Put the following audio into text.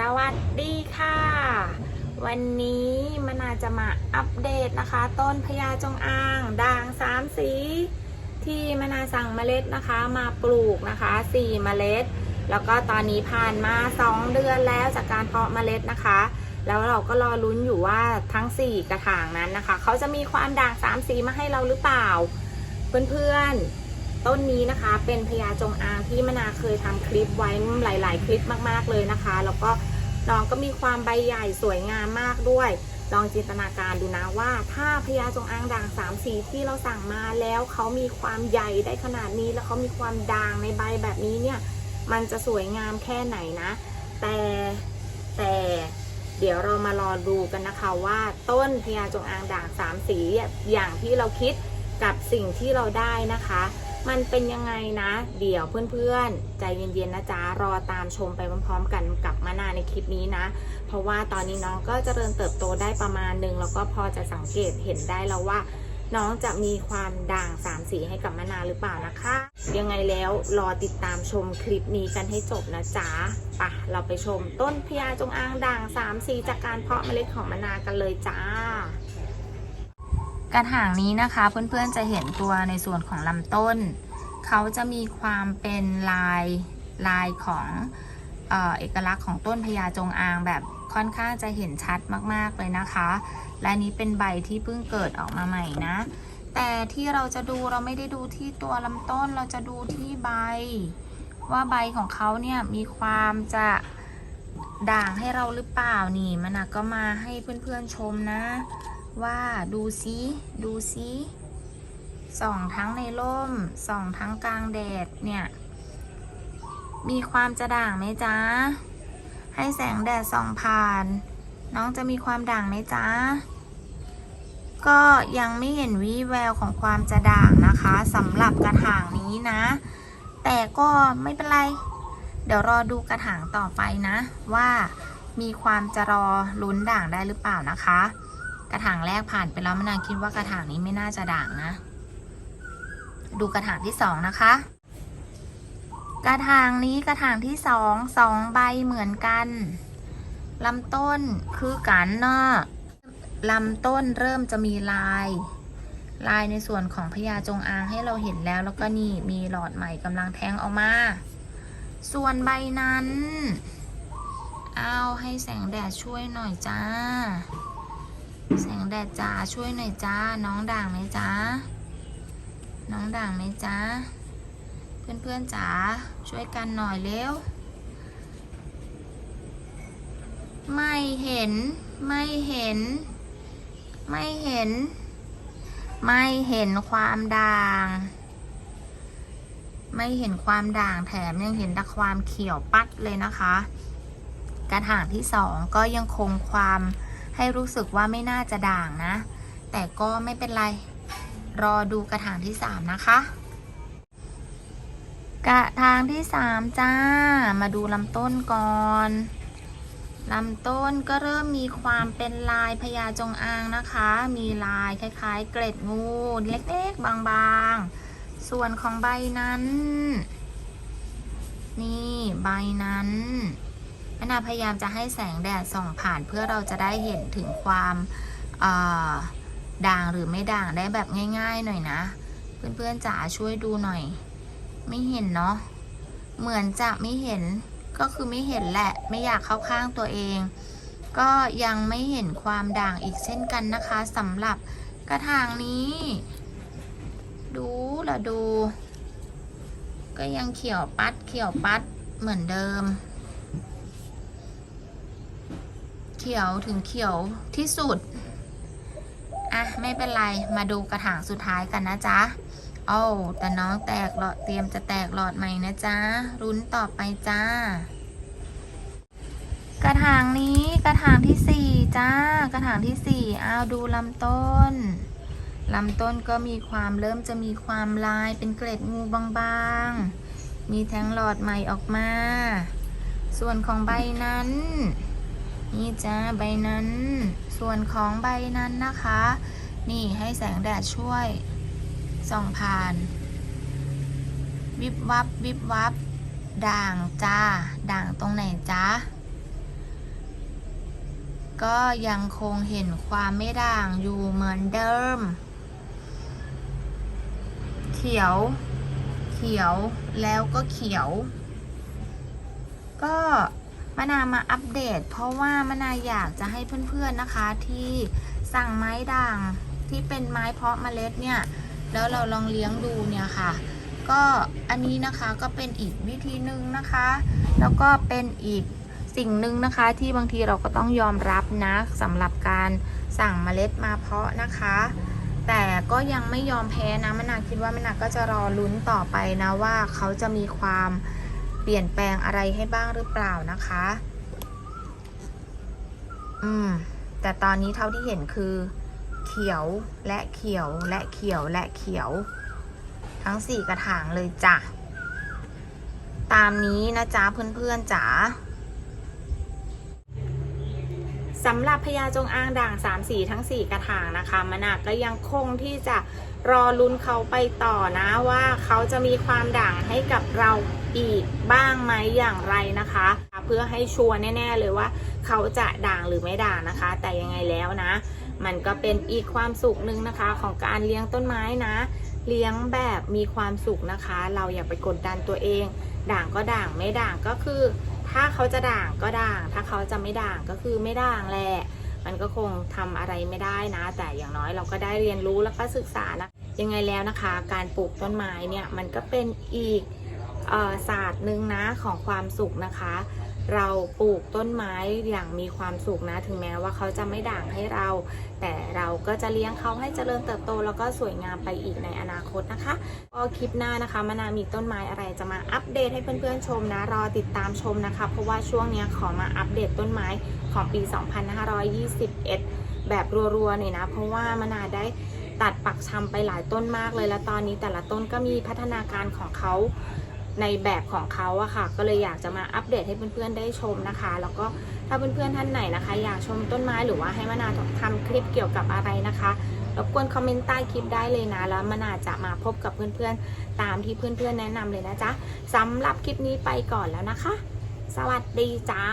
สวัสดีค่ะ วันนี้มนาจะมาอัปเดตนะคะ ต้นพญาจงอางด่างสามสี ที่มนาสั่งเมล็ดนะคะ มาปลูกนะคะสี่เมล็ด แล้วก็ตอนนี้ผ่านมา2เดือนแล้วจากการเพาะเมล็ดนะคะ แล้วเราก็รอลุ้นอยู่ว่าทั้ง4กระถางนั้นนะคะ เขาจะมีความด่าง3สีมาให้เราหรือเปล่า เพื่อนๆ ต้นนี้นะคะ เป็นพญาจงอางที่มนาเคยทำคลิปไว้หลาย ๆ คลิปมากๆเลยนะคะ แล้วก็น้องก็มีความใบใหญ่สวยงามมากด้วย ลองจินตนาการดูนะว่า ถ้าพญาจงอางด่างสามสีที่เราสั่งมาแล้วเขามีความใหญ่ได้ขนาดนี้ แล้วเขามีความด่างในใบแบบนี้เนี่ย มันจะสวยงามแค่ไหนนะ แต่แต่เดี๋ยวเรามารอดูกันนะคะว่าต้นพญาจงอางด่างสามสีอย่างที่เราคิดกับสิ่งที่เราได้นะคะ มันเป็นยังไงนะ เดี๋ยวเพื่อนๆ ใจเย็นๆนะจ๊ะ รอตามชมไปพร้อมๆ กันกับมานาในคลิปนี้นะ เพราะว่าตอนนี้น้องก็เจริญเติบโตได้ประมาณหนึ่งแล้วก็พอจะสังเกตเห็นได้แล้วว่า น้องจะมีความด่างสามสีให้กับมะนาหรือเปล่านะคะ ยังไงแล้วรอติดตามชมคลิปนี้กันให้จบนะจ๊ะปะเราไปชมต้นพญาจงอางด่างสามสีจากการเพาะเมล็ดของมะนากันเลยจ้า กระถางนี้นะคะเพื่อนๆจะเห็นตัวในส่วนของลำต้น เขาจะมีความเป็นลายลายของเออเอกลักษณ์ของต้นพญาจงอางแบบค่อนข้างจะเห็นชัดมากๆเลยนะคะ และนี้เป็นใบที่เพิ่งเกิดออกมาใหม่นะ แต่ที่เราจะดูเราไม่ได้ดูที่ตัวลำต้นเราจะดูที่ใบ ว่าใบของเขาเนี่ยมีความจะด่างให้เราหรือเปล่านี่มันก็มาให้เพื่อนๆชมนะ ว่าดูซิดูซิส่องทั้งในร่มส่องทั้งกลางแดดเนี่ย มีความจะด่างไหมจ๊ะ ให้แสงแดดส่องผ่าน น้องจะมีความด่างไหมจ๊ะ ก็ยังไม่เห็นวี่แววของความจะด่างนะคะสำหรับกระถางนี้นะ แต่ก็ไม่เป็นไร เดี๋ยวรอดูกระถางต่อไปนะ ว่ามีความจะรอลุ้นด่างได้หรือเปล่านะคะ กระถางแรกผ่านไปแล้วมะนาวคิดว่ากระถางนี้ไม่น่าจะด่างนะ ดูกระถางที่สองนะคะ กระถางนี้กระถางที่สองสองใบเหมือนกันลำต้นคือกันเนาะลำต้นเริ่มจะมีลาย ลายในส่วนของพญาจงอางให้เราเห็นแล้ว แล้วก็นี่มีหลอดใหม่กำลังแทงออกมา ส่วนใบนั้น เอาให้แสงแดดช่วยหน่อยจ้า แสงแดดจ้าช่วยหน่อยจ้า น้องด่างไหมจ้า น้องด่างไหมจ้า เพื่อนๆจ๋าช่วยกันหน่อยเร็ว ไม่เห็น ไม่เห็น ไม่เห็น ไม่เห็นความด่าง ไม่เห็นความด่างแถมยังเห็นแต่ความเขียวปัดเลยนะคะ กระถางที่สองก็ยังคงความ ให้รู้สึกว่าไม่น่าจะด่างนะ แต่ก็ไม่เป็นไร รอดูกระถางที่สามนะคะ กระถางที่สามจ้า มาดูลำต้นก่อนลำต้นก็เริ่มมีความเป็นลายพญาจงอางนะคะ มีลายคล้าย ๆ เกล็ดงูเล็กๆ บางๆ ส่วนของใบนั้น นี่ใบนั้น นาพยายามจะให้แสงแดดส่องผ่านเพื่อเราจะได้เห็นถึงความด่างหรือไม่ด่างได้แบบง่าย ๆ หน่อยนะ เพื่อนๆจ๋าช่วยดูหน่อย ไม่เห็นเนาะเหมือนจะไม่เห็นก็คือไม่เห็นแหละไม่อยากเข้าข้างตัวเอง ก็ยังไม่เห็นความด่างอีกเช่นกันนะคะสำหรับกระถางนี้ ดูละดู ก็ยังเขียวปัดเขียวปัดเหมือนเดิม เขียวถึงเขียวที่สุด อะ ไม่เป็นไร มาดูกระถางสุดท้ายกันนะจ๊ะโอ้าแต่น้องแตกหลอดเตรียมจะแตกหลอดใหม่นะจ๊ะ รุ้นต่อไปจ้า กระถางนี้กระถางที่สี่จ้า กระถางที่สี่อ้าวดูลำต้นลำต้นก็มีความเริ่มจะมีความลายเป็นเกล็ดงูบางๆ มีแทงหลอดใหม่ออกมา ส่วนของใบนั้น นี่จ้าใบนั้น ส่วนของใบนั้นนะคะ นี่ให้แสงแดดช่วยส่องผ่าน วิบวับวิบวับ ด่างจ้า ด่างตรงไหนจ้าก็ยังคงเห็นความไม่ด่างอยู่เหมือนเดิม เขียว เขียวแล้วก็เขียว ก็ มะนามาอัปเดต เพราะว่ามะนาอยากจะให้เพื่อนๆนะคะที่สั่งไม้ด่างที่เป็นไม้เพาะเมล็ดเนี่ย แล้วเราลองเลี้ยงดูเนี่ยค่ะ ก็อันนี้นะคะก็เป็นอีกวิธีหนึ่งนะคะ แล้วก็เป็นอีกสิ่งหนึ่งนะคะที่บางทีเราก็ต้องยอมรับนะสำหรับการสั่งเมล็ดมาเพาะนะคะ แต่ก็ยังไม่ยอมแพ้นะมะนาวคิดว่ามะนาวก็จะรอลุ้นต่อไปนะว่าเขาจะมีความ เปลี่ยนแปลงอะไรให้บ้างหรือเปล่านะคะ อืม แต่ตอนนี้เท่าที่เห็นคือ เขียวและเขียวและเขียวและเขียว ทั้งสี่กระถางเลยจ้ะ ตามนี้นะจ๊ะเพื่อนๆจ๋า สำหรับพญาจงอางด่าง 3 สีทั้ง 4 กระถางนะคะมนาก็ยังคงที่จะรอลุ้นเขาไปต่อนะว่าเขาจะมีความด่างให้กับเราอีกบ้างไหมอย่างไรนะคะ เพื่อให้ชัวร์แน่ ๆ เลยว่า เขาจะด่างหรือไม่ด่างนะคะ แต่ยังไงแล้วนะ มันก็เป็นอีกความสุขหนึ่งนะคะ ของการเลี้ยงต้นไม้นะ เลี้ยงแบบมีความสุขนะคะ เราอย่าไปกดดันตัวเอง ด่างก็ด่างไม่ด่างก็คือ ถ้าเขาจะด่างก็ด่าง ถ้าเขาจะไม่ด่างก็คือไม่ด่างแหละ มันก็คงทำอะไรไม่ได้นะ แต่อย่างน้อยเราก็ได้เรียนรู้แล้วก็ศึกษานะ ยังไงแล้วนะคะ การปลูกต้นไม้เนี่ยมันก็เป็นอีกศาสตร์หนึ่งนะของความสุขนะคะ เราปลูกต้นไม้อย่างมีความสุขนะ ถึงแม้ว่าเขาจะไม่ด่างให้เรา แต่เราก็จะเลี้ยงเขาให้เจริญเติบโต แล้วก็สวยงามไปอีกในอนาคตนะคะก็คลิปหน้านะคะมะนาวมีต้นไม้อะไรจะมาอัปเดตให้เพื่อนๆชมนะ รอติดตามชมนะคะ เพราะว่าช่วงนี้ขอมาอัปเดตต้นไม้ของปี 2521 แบบรัวๆหน่อยนะ เพราะว่ามะนาวได้ตัดปักชำไปหลายต้นมากเลย แล้วตอนนี้แต่ละต้นก็มีพัฒนาการของเขา ในแบบของเขาอะค่ะ ก็เลยอยากจะมาอัปเดตให้เพื่อนๆได้ชมนะคะ แล้วก็ถ้าเพื่อนๆท่านไหนนะคะ อยากชมต้นไม้หรือว่าให้มะนาวทำคลิปเกี่ยวกับอะไรนะคะรบกวนคอมเมนต์ใต้คลิปได้เลยนะ แล้วมะนาจะมาพบกับเพื่อนๆ ตามที่เพื่อนๆ แนะนำเลยนะจ๊ะสำหรับคลิปนี้ไปก่อนแล้วนะคะ สวัสดีจ้า